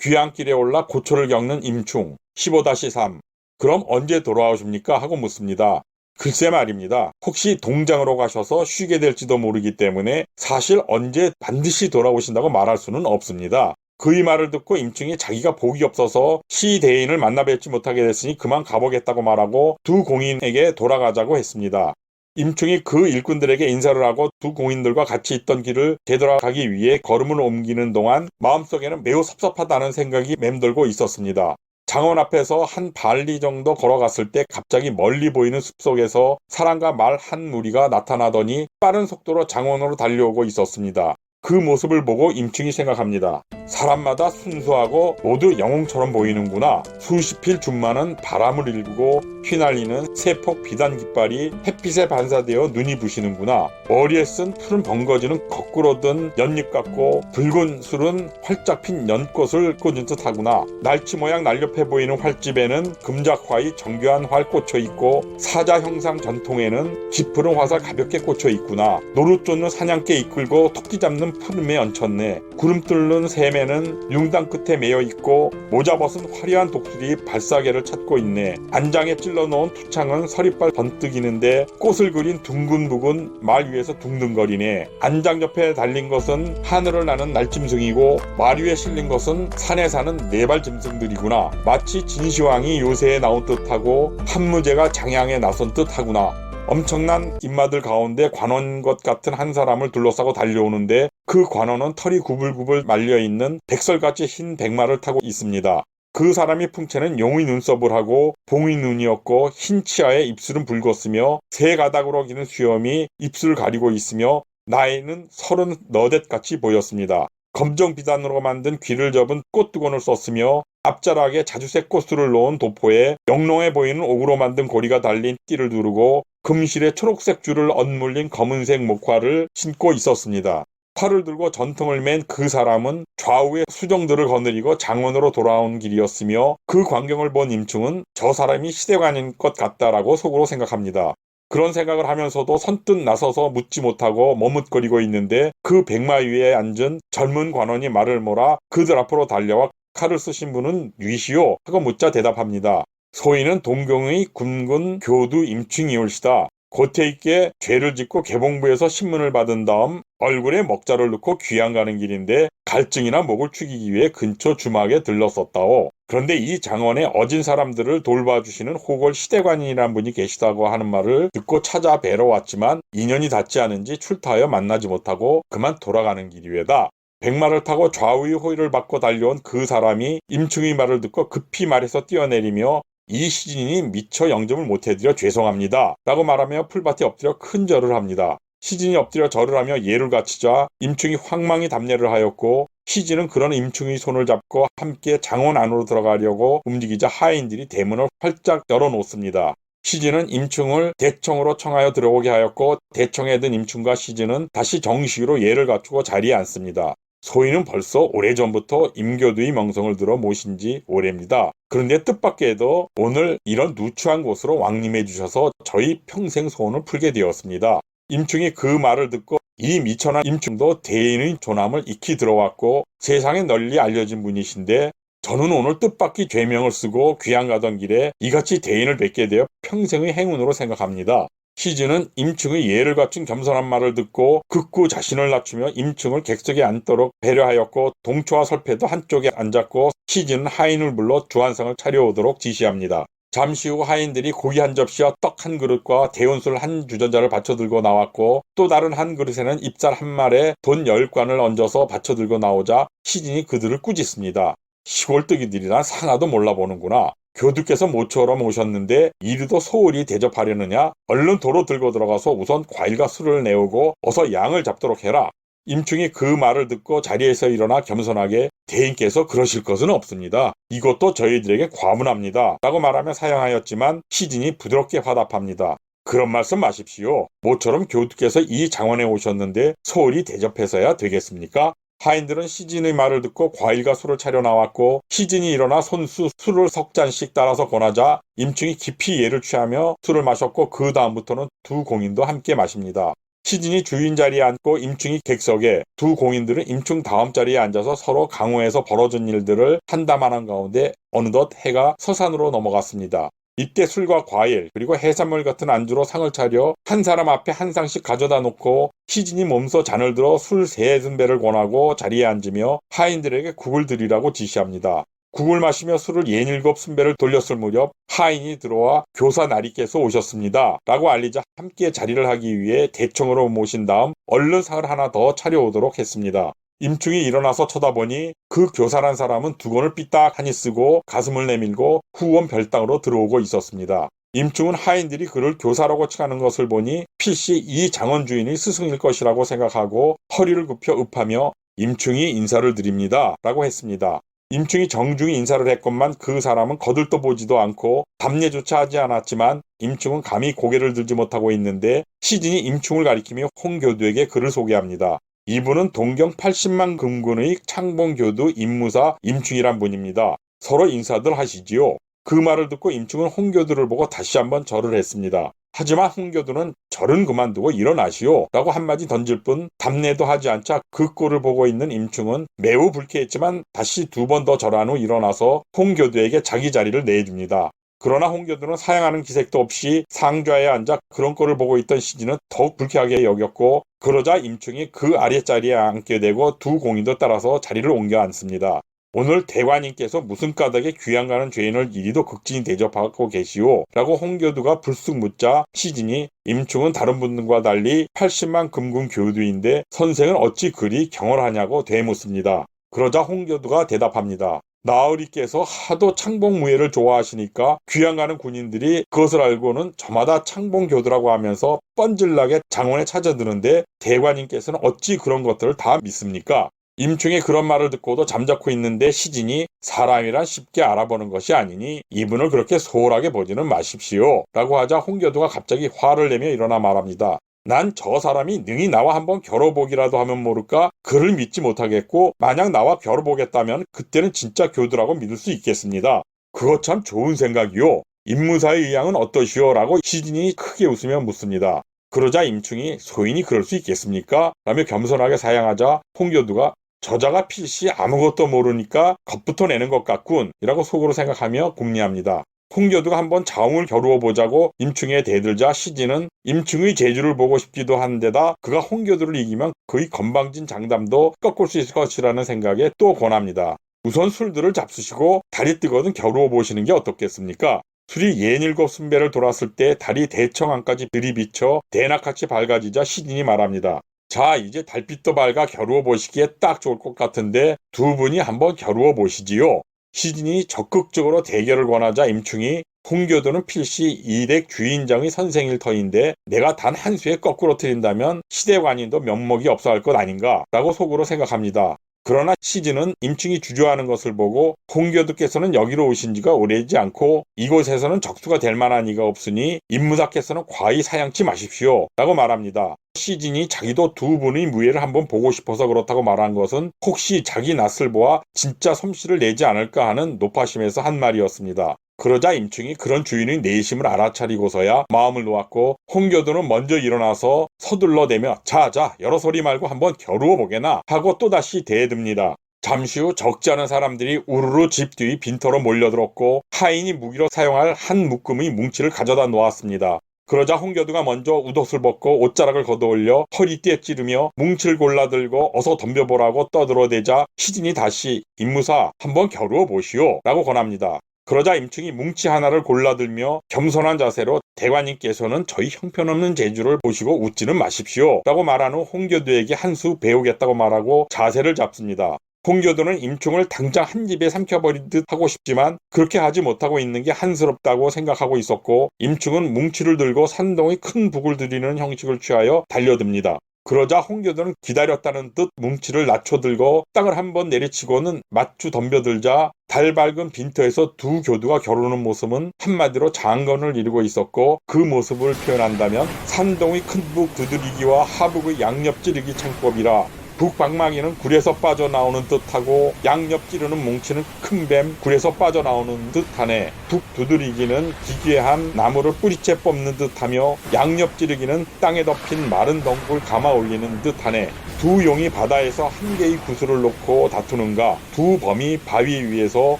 귀향길에 올라 고초를 겪는 임충 15-3 그럼 언제 돌아오십니까? 하고 묻습니다. 글쎄 말입니다. 혹시 동장으로 가셔서 쉬게 될지도 모르기 때문에 사실 언제 반드시 돌아오신다고 말할 수는 없습니다. 그의 말을 듣고 임충이 자기가 복이 없어서 시대인을 만나 뵙지 못하게 됐으니 그만 가보겠다고 말하고 두 공인에게 돌아가자고 했습니다. 임충이 그 일꾼들에게 인사를 하고 두 공인들과 같이 있던 길을 되돌아가기 위해 걸음을 옮기는 동안 마음속에는 매우 섭섭하다는 생각이 맴돌고 있었습니다. 장원 앞에서 한 발리 정도 걸어갔을 때 갑자기 멀리 보이는 숲속에서 사람과 말 한 무리가 나타나더니 빠른 속도로 장원으로 달려오고 있었습니다. 그 모습을 보고 임충이 생각합니다. 사람마다 순수하고 모두 영웅처럼 보이는구나. 수십 필 준마는 바람을 일구고 휘날리는 세폭 비단 깃발이 햇빛에 반사되어 눈이 부시는구나. 머리에 쓴 푸른 번거지는 거꾸로 든 연잎 같고 붉은 술은 활짝 핀 연꽃을 꽂은 듯하구나. 날치 모양 날렵해 보이는 활집에는 금작화의 정교한 활 꽂혀 있고 사자 형상 전통에는 짙푸른 화살 가볍게 꽂혀 있구나. 노루 쫓는 사냥개 이끌고 토끼 잡는 푸름에 얹혔네. 구름 뚫는 샘에 는 융당 끝에 매여 있고 모자 벗은 화려한 독수리 발사계를 찾고 있네. 안장에 찔러 놓은 투창은 서리빨 번뜩이는데 꽃을 그린 둥근 북은 말 위에서 둥둥거리네. 안장 옆에 달린 것은 하늘을 나는 날짐승이고 말 위에 실린 것은 산에 사는 네발 짐승들이구나. 마치 진시황이 요새에 나온 듯하고 한무제가 장양에 나선 듯하구나. 엄청난 입마들 가운데 관원 것 같은 한 사람을 둘러싸고 달려오는데 그 관원은 털이 구불구불 말려있는 백설같이 흰 백마를 타고 있습니다. 그 사람이 풍채는 용의 눈썹을 하고 봉의 눈이었고 흰 치아에 입술은 붉었으며 새 가닥으로 기는 수염이 입술을 가리고 있으며 나이는 서른 너댓 같이 보였습니다. 검정 비단으로 만든 귀를 접은 꽃두건을 썼으며 앞자락에 자주색 꽃술을 놓은 도포에 영롱해 보이는 옥으로 만든 고리가 달린 띠를 두르고 금실에 초록색 줄을 엇물린 검은색 목화를 신고 있었습니다. 팔을 들고 전통을 맨 그 사람은 좌우의 수정들을 거느리고 장원으로 돌아온 길이었으며 그 광경을 본 임충은 저 사람이 시대관인 것 같다라고 속으로 생각합니다. 그런 생각을 하면서도 선뜻 나서서 묻지 못하고 머뭇거리고 있는데 그 백마 위에 앉은 젊은 관원이 말을 몰아 그들 앞으로 달려와 칼을 쓰신 분은 뉘시오 하고 묻자 대답합니다. 소인은 동경의 군군 교두 임충이올시다. 고태 있게 죄를 짓고 개봉부에서 신문을 받은 다음 얼굴에 먹자를 넣고 귀양 가는 길인데 갈증이나 목을 축이기 위해 근처 주막에 들렀었다오. 그런데 이 장원에 어진 사람들을 돌봐주시는 호골 시대관이라는 분이 계시다고 하는 말을 듣고 찾아 뵈러 왔지만 인연이 닿지 않은지 출타하여 만나지 못하고 그만 돌아가는 길이외다. 백마를 타고 좌우의 호의를 받고 달려온 그 사람이 임충의 말을 듣고 급히 말에서 뛰어내리며 이 시진이 미처 영접을 못해드려 죄송합니다. 라고 말하며 풀밭에 엎드려 큰 절을 합니다. 시진이 엎드려 절을 하며 예를 갖추자 임충이 황망히 답례를 하였고 시진은 그런 임충의 손을 잡고 함께 장원 안으로 들어가려고 움직이자 하인들이 대문을 활짝 열어놓습니다. 시진은 임충을 대청으로 청하여 들어오게 하였고 대청에 든 임충과 시진은 다시 정식으로 예를 갖추고 자리에 앉습니다. 소인은 벌써 오래전부터 임교두의 명성을 들어 모신 지 오래입니다. 그런데 뜻밖에도 오늘 이런 누추한 곳으로 왕림해 주셔서 저희 평생 소원을 풀게 되었습니다. 임충이 그 말을 듣고 이 미천한 임충도 대인의 조남을 익히 들어왔고 세상에 널리 알려진 분이신데 저는 오늘 뜻밖의 죄명을 쓰고 귀양 가던 길에 이같이 대인을 뵙게 되어 평생의 행운으로 생각합니다. 시즈는 임충의 예를 갖춘 겸손한 말을 듣고 극구 자신을 낮추며 임충을 객석에 앉도록 배려하였고 동초와 설패도 한쪽에 앉았고 시즈는 하인을 불러 주한상을 차려오도록 지시합니다. 잠시 후 하인들이 고기 한 접시와 떡 한 그릇과 대운술 한 주전자를 받쳐 들고 나왔고 또 다른 한 그릇에는 입살 한 말에 돈 열 관을 얹어서 받쳐 들고 나오자 시진이 그들을 꾸짖습니다. 시골뜨기들이란 사나도 몰라보는구나. 교두께서 모처럼 오셨는데 이리도 소홀히 대접하려느냐? 얼른 도로 들고 들어가서 우선 과일과 술을 내오고 어서 양을 잡도록 해라. 임충이 그 말을 듣고 자리에서 일어나 겸손하게 대인께서 그러실 것은 없습니다. 이것도 저희들에게 과문합니다. 라고 말하며 사양하였지만 시진이 부드럽게 화답합니다. 그런 말씀 마십시오. 모처럼 교두께서 이 장원에 오셨는데 소홀히 대접해서야 되겠습니까? 하인들은 시진의 말을 듣고 과일과 술을 차려 나왔고 시진이 일어나 손수 술을 석 잔씩 따라서 권하자 임충이 깊이 예를 취하며 술을 마셨고 그 다음부터는 두 공인도 함께 마십니다. 시진이 주인 자리에 앉고 임충이 객석에 두 공인들은 임충 다음 자리에 앉아서 서로 강호에서 벌어진 일들을 한담하는 가운데 어느덧 해가 서산으로 넘어갔습니다. 이때 술과 과일 그리고 해산물 같은 안주로 상을 차려 한 사람 앞에 한 상씩 가져다 놓고 시진이 몸소 잔을 들어 술 세슨 배를 권하고 자리에 앉으며 하인들에게 국을 드리라고 지시합니다. 국을 마시며 술을 예닐곱 순배를 돌렸을 무렵 하인이 들어와 교사 나리께서 오셨습니다. 라고 알리자 함께 자리를 하기 위해 대청으로 모신 다음 얼른 상을 하나 더 차려오도록 했습니다. 임충이 일어나서 쳐다보니 그 교사란 사람은 두건을 삐딱하니 쓰고 가슴을 내밀고 후원 별당으로 들어오고 있었습니다. 임충은 하인들이 그를 교사라고 칭하는 것을 보니 필시 이 장원 주인이 스승일 것이라고 생각하고 허리를 굽혀 읍하며 임충이 인사를 드립니다. 라고 했습니다. 임충이 정중히 인사를 했건만 그 사람은 거들떠 보지도 않고 답례조차 하지 않았지만 임충은 감히 고개를 들지 못하고 있는데 시진이 임충을 가리키며 홍교두에게 그를 소개합니다. 이분은 동경 80만 금군의 창봉교두 임무사 임충이란 분입니다. 서로 인사들 하시지요. 그 말을 듣고 임충은 홍교두를 보고 다시 한번 절을 했습니다. 하지만 홍교두는 절은 그만두고 일어나시오 라고 한마디 던질 뿐 답례도 하지 않자 그 꼴을 보고 있는 임충은 매우 불쾌했지만 다시 두 번 더 절한 후 일어나서 홍교두에게 자기 자리를 내줍니다. 그러나 홍교두는 사양하는 기색도 없이 상좌에 앉아 그런 꼴을 보고 있던 시진은 더욱 불쾌하게 여겼고 그러자 임충이 그 아랫자리에 앉게 되고 두 공인도 따라서 자리를 옮겨 앉습니다. 오늘 대관님께서 무슨 까닭에 귀양 가는 죄인을 이리도 극진히 대접하고 계시오? 라고 홍교두가 불쑥 묻자 시진이 임충은 다른 분들과 달리 80만 금군 교두인데 선생은 어찌 그리 경월하냐고 되묻습니다. 그러자 홍교두가 대답합니다. 나으리께서 하도 창봉무예를 좋아하시니까 귀양 가는 군인들이 그것을 알고는 저마다 창봉교두라고 하면서 뻔질나게 장원에 찾아드는데 대관님께서는 어찌 그런 것들을 다 믿습니까? 임충의 그런 말을 듣고도 잠자코 있는데 시진이 사람이란 쉽게 알아보는 것이 아니니 이분을 그렇게 소홀하게 보지는 마십시오. 라고 하자 홍교두가 갑자기 화를 내며 일어나 말합니다. 난 저 사람이 능히 나와 한번 겨뤄보기라도 하면 모를까 그를 믿지 못하겠고 만약 나와 겨뤄보겠다면 그때는 진짜 교두라고 믿을 수 있겠습니다. 그거 참 좋은 생각이요. 임무사의 의향은 어떠시오? 라고 시진이 크게 웃으며 묻습니다. 그러자 임충이 소인이 그럴 수 있겠습니까? 라며 겸손하게 사양하자 홍교두가 저자가 필시 아무것도 모르니까 겁부터 내는 것 같군 이라고 속으로 생각하며 궁리합니다. 홍교두가 한번 자웅을 겨루어 보자고 임충에 대들자 시진은 임충의 재주를 보고 싶기도 한데다 그가 홍교두를 이기면 그의 건방진 장담도 꺾을 수 있을 것이라는 생각에 또 권합니다. 우선 술들을 잡수시고 다리 뜨거든 겨루어 보시는 게 어떻겠습니까? 술이 예닐곱 순배를 돌았을 때 다리 대청안까지 들이비쳐 대낮같이 밝아지자 시진이 말합니다. 자, 이제 달빛도 밝아 겨루어 보시기에 딱 좋을 것 같은데 두 분이 한번 겨루어 보시지요. 시진이 적극적으로 대결을 권하자 임충이 홍교도는 필시 이댁 주인장의 선생일 터인데 내가 단 한 수에 거꾸로 틀린다면 시대관인도 면목이 없어 할 것 아닌가 라고 속으로 생각합니다. 그러나 시진은 임충이 주저하는 것을 보고 홍교두께서는 여기로 오신 지가 오래지 않고 이곳에서는 적수가 될 만한 이가 없으니 임무사께서는 과히 사양치 마십시오 라고 말합니다. 시진이 자기도 두 분의 무예를 한번 보고 싶어서 그렇다고 말한 것은 혹시 자기 낯을 보아 진짜 솜씨를 내지 않을까 하는 노파심에서 한 말이었습니다. 그러자 임충이 그런 주인의 내심을 알아차리고서야 마음을 놓았고 홍교두는 먼저 일어나서 서둘러대며 자자 여러 소리 말고 한번 겨루어 보게나 하고 또다시 대듭니다. 잠시 후 적지 않은 사람들이 우르르 집 뒤 빈터로 몰려들었고 하인이 무기로 사용할 한 묶음의 뭉치를 가져다 놓았습니다. 그러자 홍교두가 먼저 웃옷을 벗고 옷자락을 걷어올려 허리띠에 찌르며 뭉치를 골라들고 어서 덤벼보라고 떠들어대자 시진이 다시 임무사 한번 겨루어 보시오 라고 권합니다. 그러자 임충이 뭉치 하나를 골라들며 겸손한 자세로 대관님께서는 저희 형편없는 재주를 보시고 웃지는 마십시오 라고 말한 후 홍교두에게 한 수 배우겠다고 말하고 자세를 잡습니다. 홍교두는 임충을 당장 한 입에 삼켜버린 듯 하고 싶지만 그렇게 하지 못하고 있는 게 한스럽다고 생각하고 있었고 임충은 뭉치를 들고 산동의 큰 북을 들이는 형식을 취하여 달려듭니다. 그러자 홍교두는 기다렸다는 듯 뭉치를 낮춰들고 땅을 한번 내리치고는 맞추 덤벼들자 달 밝은 빈터에서 두 교두가 겨루는 모습은 한마디로 장건을 이루고 있었고 그 모습을 표현한다면 산동의 큰 북 두드리기와 하북의 양옆 찌르기 창법이라 북방망이는 굴에서 빠져나오는 듯하고 양옆 찌르는 뭉치는 큰 뱀 굴에서 빠져나오는 듯하네. 북 두드리기는 기괴한 나무를 뿌리채 뽑는 듯하며 양옆 찌르기는 땅에 덮인 마른 덩굴 감아 올리는 듯하네 두 용이 바다에서 한 개의 구슬을 놓고 다투는가 두 범이 바위 위에서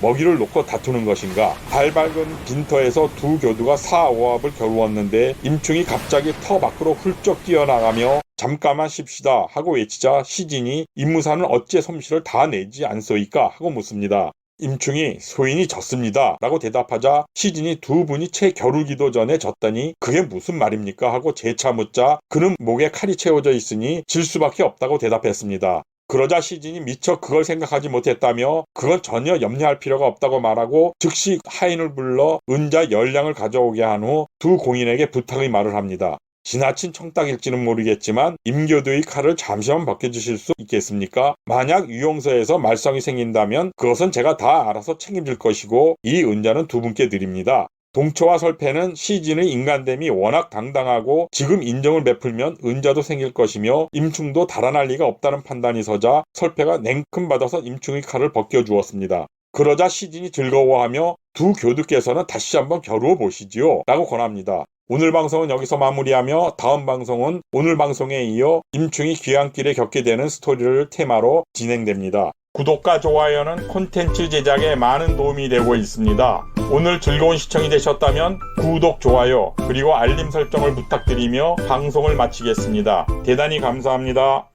먹이를 놓고 다투는 것인가 발 밝은 빈터에서 두 교두가 사오합을 겨루었는데 임충이 갑자기 터 밖으로 훌쩍 뛰어나가며 잠깐만 쉽시다 하고 외치자 시진이 임무사는 어째 솜씨를 다 내지 않소이까 하고 묻습니다. 임충이 소인이 졌습니다. 라고 대답하자 시진이 두 분이 채 겨루기도 전에 졌다니 그게 무슨 말입니까? 하고 재차 묻자 그는 목에 칼이 채워져 있으니 질 수밖에 없다고 대답했습니다. 그러자 시진이 미처 그걸 생각하지 못했다며 그건 전혀 염려할 필요가 없다고 말하고 즉시 하인을 불러 은자 열량을 가져오게 한 후 두 공인에게 부탁의 말을 합니다. 지나친 청탁일지는 모르겠지만 임교도의 칼을 잠시만 벗겨주실 수 있겠습니까? 만약 유용서에서 말썽이 생긴다면 그것은 제가 다 알아서 책임질 것이고 이 은자는 두 분께 드립니다. 동초와 설패는 시진의 인간됨이 워낙 당당하고 지금 인정을 베풀면 은자도 생길 것이며 임충도 달아날 리가 없다는 판단이 서자 설패가 냉큼 받아서 임충의 칼을 벗겨주었습니다. 그러자 시진이 즐거워하며 두 교두께서는 다시 한번 겨루어 보시지요 라고 권합니다. 오늘 방송은 여기서 마무리하며 다음 방송은 오늘 방송에 이어 임충이 귀향길에 겪게 되는 스토리를 테마로 진행됩니다. 구독과 좋아요는 콘텐츠 제작에 많은 도움이 되고 있습니다. 오늘 즐거운 시청이 되셨다면 구독, 좋아요, 그리고 알림 설정을 부탁드리며 방송을 마치겠습니다. 대단히 감사합니다.